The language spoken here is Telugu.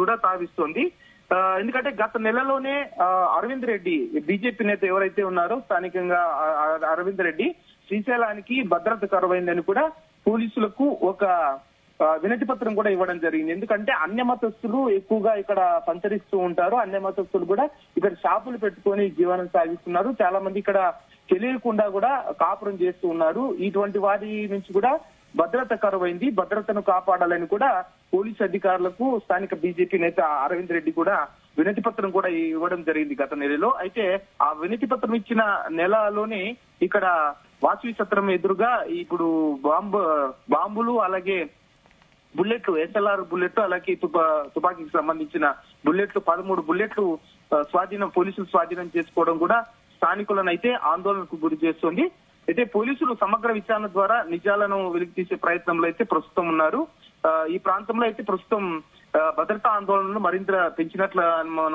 కూడా తావిస్తోంది ఎందుకంటే గత నెలలోనే అరవింద్ రెడ్డి బీజేపీ నేత ఎవరైతే ఉన్నారో స్థానికంగా అరవింద్ రెడ్డి శ్రీశైలానికి భద్రత కరువైందని కూడా పోలీసులకు ఒక వినతి పత్రం కూడా ఇవ్వడం జరిగింది. ఎందుకంటే అన్య మతస్థులు ఎక్కువగా ఇక్కడ సంచరిస్తూ ఉంటారు. అన్య మతస్థులు కూడా ఇక్కడ షాపులు పెట్టుకొని జీవనం సాగిస్తున్నారు. చాలా మంది ఇక్కడ తెలియకుండా కూడా కాపురం చేస్తూ ఉన్నారు. ఇటువంటి వారి నుంచి కూడా భద్రత కరువైంది. భద్రతను కాపాడాలని కూడా పోలీసు అధికారులకు స్థానిక బీజేపీ నేత అరవింద్ రెడ్డి కూడా వినతి పత్రం కూడా ఇవ్వడం జరిగింది గత నెలలో. అయితే ఆ వినతి పత్రం ఇచ్చిన నెలలోనే ఇక్కడ వాసవి సత్రం ఎదురుగా ఇప్పుడు బాంబు బాంబులు అలాగే బుల్లెట్లు ఎస్ఎల్ఆర్ బుల్లెట్ అలాగే తుపా తుపాకీకి సంబంధించిన బుల్లెట్లు పదమూడు బుల్లెట్లు స్వాధీనం పోలీసులు స్వాధీనం చేసుకోవడం కూడా స్థానికులను అయితే ఆందోళనకు గురి చేస్తుంది. అయితే పోలీసులు సమగ్ర విచారణ ద్వారా నిజాలను వెలికి తీసే ప్రయత్నంలో అయితే ప్రస్తుతం ఉన్నారు. ఈ ప్రాంతంలో అయితే ప్రస్తుతం భద్రతా ఆందోళనలు మరింత పెంచినట్లు